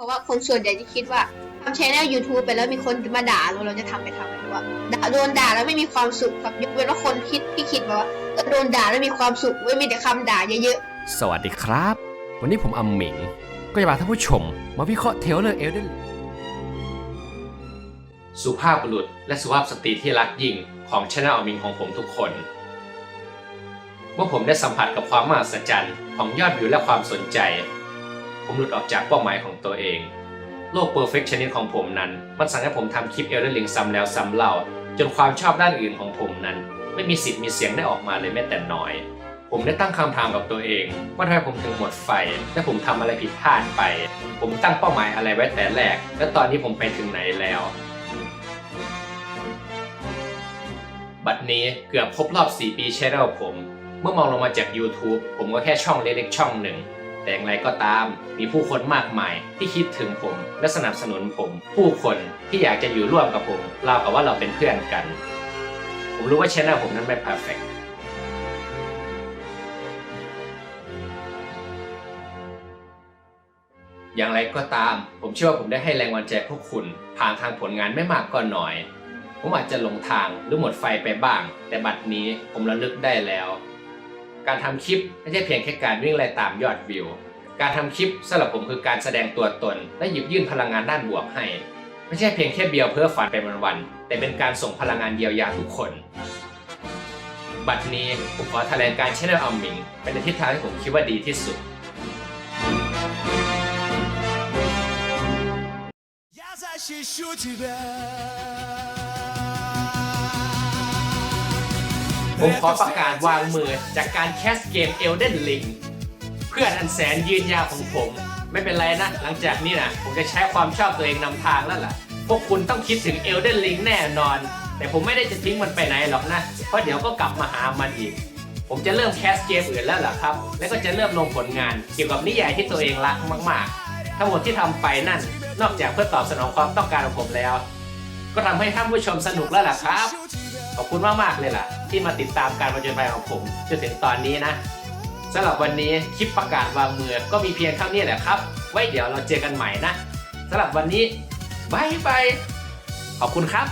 ราะว่าคนส่วนใหญ่จะคิดว่าทำชแนล YouTube ไปแล้วมีคนมาด่าเราเราจะทำไปทำไมวะด่าโดนด่าแล้วไม่มีความสุขครับยกเว้นว่าคนคิดที่คิดว่าเออโดนด่าแล้วมีความสุขไม่มีแต่คำด่าเยอะสวัสดีครับ วันนี้ผมอัมหมิง ก็จะพาท่านผู้ชม มาวิเคราะห์เทเลอร์เอลเดนสุภาพบุรุษและสุภาพสตรีที่รักยิ่งของช anel อัมหมิงของผมทุกคน เมื่อผมได้สัมผัสกับความมหัศจรรย์ของยอดวิวและความสนใจ ผมหลุดออกจากเป้าหมายของตัวเอง โลก perfectionist ของผมนั้น มันสั่งให้ผมทำคลิปเอลเดนลิงซ้ำแล้วซ้ำเล่า จนความชอบด้านอื่นของผมนั้น ไม่มีสิทธิ์มีเสียงได้ออกมาเลยแม้แต่น้อย ผมได้ตั้งคำถามกับตัวเอง ว่าทำไมผมถึงหมดไฟ และผมทำอะไรผิดพลาดไป ผมตั้งเป้าหมายอะไรไว้แต่แรก และตอนนี้ผมไปถึงไหนแล้ว บัดนี้เกือบครบรอบ 4 ปีช anel ผม เมื่อมองลงมาจาก YouTube ผมก็แค่ช่องเล็กๆช่องหนึ่ง แต่อย่างไรก็ตาม มีผู้คนมากมายที่คิดถึงผม และสนับสนุนผม ผู้คนที่อยากจะอยู่ร่วมกับผมราวกับว่าเราเป็นเพื่อนกัน ผมรู้ว่าช anel ผมนั้นไม่ perfect อย่างไรก็ตาม ผมเชื่อว่าผมได้ให้แรงวันใจพวกคุณ ผ่านทางผลงานไม่มากก็น้อย ผมอาจจะหลงทางหรือหมดไฟไปบ้าง แต่บัดนี้ผมระลึกได้แล้ว การทำคลิปไม่ใช่เพียงแค่การวิ่งไล่ตามยอดวิว การทำคลิปสำหรับผมคือการแสดงตัวตน และหยิบยื่นพลังงานด้านบวกให้ ไม่ใช่เพียงแค่เบียวเพื่อฝันไปวันๆแต่เป็นการส่งพลังงานเยียวยาทุกคน บัดนี้ผมขอแถลงการชแนลอัมมิงเป็นทิศทางที่ผมคิดว่าดีที่สุด優し ผมขอประกาศวางมือจากการแคสเกม Elden Ring เพื่อนอันแสนยืนยาวของผม ไม่เป็นไรนะ หลังจากนี้นะผมจะใช้ความชอบตัวเองนำทางแล้วล่ะ พวกคุณต้องคิดถึง Elden Ring แน่นอน แต่ผมไม่ได้จะทิ้งมันไปไหนหรอกนะ เพราะเดี๋ยวก็กลับมาหามันอีก ผมจะเริ่มแคสเกมอื่นแล้วล่ะครับ แล้วก็จะเริ่มลงผลงาน เกี่ยวกับนิยายที่ตัวเองรักมาก ๆ ทั้งหมดที่ทำไปนั่น นอกจากเพื่อตอบสนองความต้องการของผมแล้ว ก็ทำให้ท่านผู้ชมสนุกแล้วล่ะครับ ขอบคุณมากๆเลยล่ะ ที่มาติดตามการประจนภัยของผมจนถึงตอนนี้นะสำหรับวันนี้คลิปประกาศวางมือก็มีเพียงเท่านี้แหละครับ ไว้เดี๋ยวเราเจอกันใหม่นะสำหรับวันนี้บายบายขอบคุณครับ